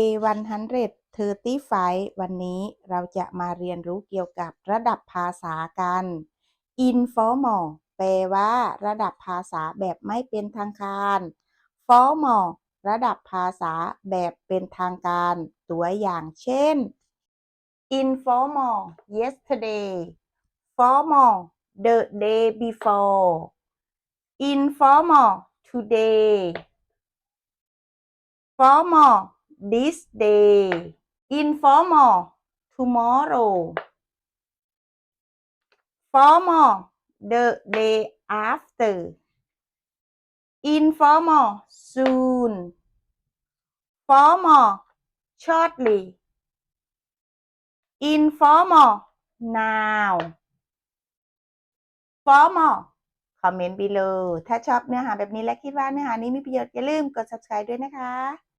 135 วันนี้เราจะมาเรียนรู้เกี่ยวกับระดับภาษากัน informal แปลว่าระดับภาษาแบบไม่เป็นทางการ formal ระดับภาษาแบบเป็นทางการ ตัวอย่างเช่น informal yesterday formal the day before informal today formal this day informal tomorrow formal the day after informal soon formal shortly informal now formal คอมเมนต์ below ถ้าชอบเนื้อหาแบบนี้และคิดว่าเนื้อหานี้มีประโยชน์อย่าลืมกด subscribe ด้วยนะคะ